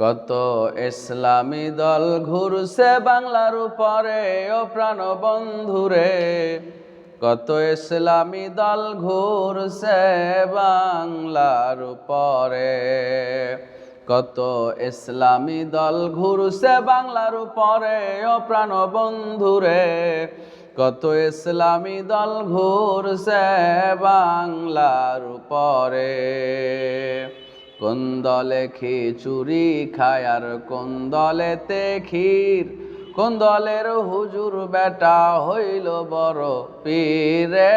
কত ইসলামী দল ঘুরছে বাংলার উপরে, ও প্রাণ বন্ধুরে। কত ইসলামী দল ঘুরছে বাংলার উপরে। কত ইসলামী দল ঘুরছে বাংলার উপরে, ও প্রাণ বন্ধুরে। কত ইসলামী দল ঘুরছে বাংলার উপরে। কোন দলে খিচুরি খায় আর কোন দলেতে ক্ষীর? কোন দলের হুজুর বেটা হইল বড় পীরে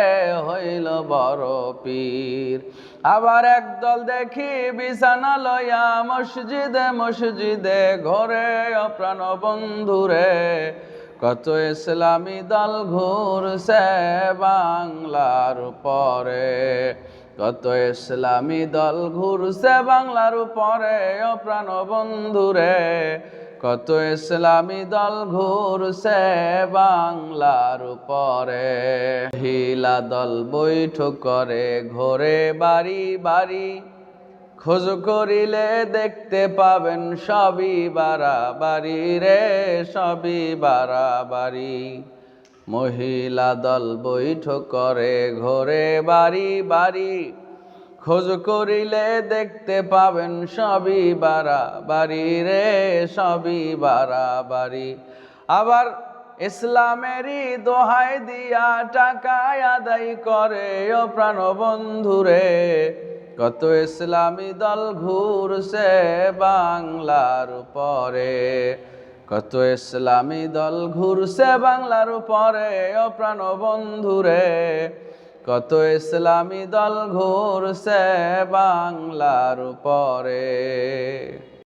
হইল বড় পীর। আবার একদল দেখি বিছানা লয়া মসজিদে মসজিদে ঘরে অপ্রাণ বন্ধুরে কত ইসলামী দল ঘুরছে বাংলার পরে কত ইসলামী দল ঘুরছে বাংলার উপরে, ও প্রাণ বন্ধুরে কত ইসলামী দল ঘুরছে বাংলার উপরে। হিলা দল বৈঠক করে, ঘরে বাড়ি বাড়ি। খোঁজ করিলে দেখতে পাবেন সবই বাড়াবাড়ি রে, সবই বাড়াবাড়ি। মহিলা দল বৈঠক করে, ঘরে বাড়ি বাড়ি। খোঁজ করিলে দেখতে পাবেন সবই বাড়াবাড়ি রে, সবই বাড়াবাড়ি। আবার ইসলামেরই দোহাই দিয়া টাকায় আদায় করে, ও প্রাণ বন্ধুরে কত ইসলামী দল ঘুরছে বাংলার উপরে। কত ইসলামী দল ঘুরছে বাংলার উপরে, ও প্রাণ বন্ধুরে কত ইসলামী দল ঘুরছে বাংলার উপরে।